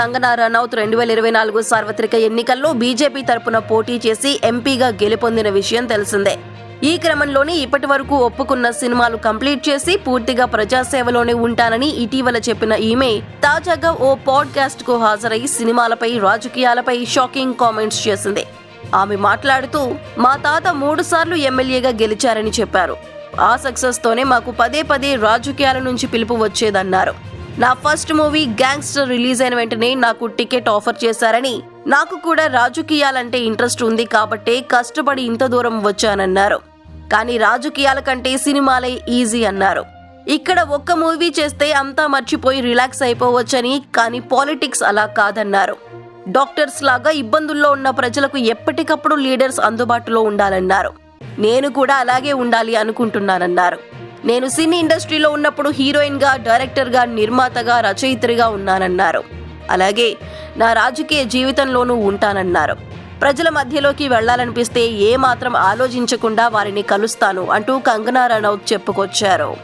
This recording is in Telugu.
కంగనా రనౌత్ రెండు వేల ఇరవై నాలుగు సార్వత్రిక ఎన్నికల్లో బీజేపీ తరపున పోటీ చేసి ఎంపీగా గెలుపొందిన విషయం తెలిసిందే. ఈ క్రమంలోనే ఇప్పటి వరకు ఒప్పుకున్న సినిమాలు కంప్లీట్ చేసి పూర్తిగా ప్రజాసేవలోనే ఉంటానని ఇటీవల చెప్పిన ఈమె తాజాగా ఓ పాడ్కాస్ట్కు హాజరై సినిమాలపై రాజకీయాలపై షాకింగ్ కామెంట్స్ చేసింది. ఆమె మాట్లాడుతూ మా తాత మూడు సార్లు ఎమ్మెల్యేగా గెలిచారని చెప్పారు. ఆ సక్సెస్ తోనే మాకు పదే పదే రాజకీయాల నుంచి పిలుపు వచ్చేదన్నారు. నా ఫస్ట్ మూవీ గ్యాంగ్స్టర్ రిలీజ్ అయిన వెంటనే నాకు టికెట్ ఆఫర్ చేశారని నాకు కూడా రాజకీయాలంటే ఇంట్రెస్ట్ ఉంది కాబట్టే కష్టపడి ఇంత దూరం వచ్చానన్నారు. కానీ రాజకీయాల కంటే సినిమాలే ఈజీ అన్నారు. ఇక్కడ ఒక్క మూవీ చేస్తే అంతా మర్చిపోయి రిలాక్స్ అయిపోవచ్చని కానీ పాలిటిక్స్ అలా కాదన్నారు. డాక్టర్స్ లాగా ఇబ్బందుల్లో ఉన్న ప్రజలకు ఎప్పటికప్పుడు లీడర్స్ అందుబాటులో ఉండాలన్నారు. నేను కూడా అలాగే ఉండాలి అనుకుంటున్నానన్నారు. నేను సినీ ఇండస్ట్రీలో ఉన్నప్పుడు హీరోయిన్గా డైరెక్టర్గా నిర్మాతగా రచయిత్రిగా ఉన్నానన్నారు. అలాగే నా రాజకీయ జీవితంలోనూ ఉంటానన్నారు. ప్రజల మధ్యలోకి వెళ్ళాలనిపిస్తే ఏ మాత్రం ఆలోచించకుండా వారిని కలుస్తాను అంటూ కంగనా రనౌత్ చెప్పుకొచ్చారు.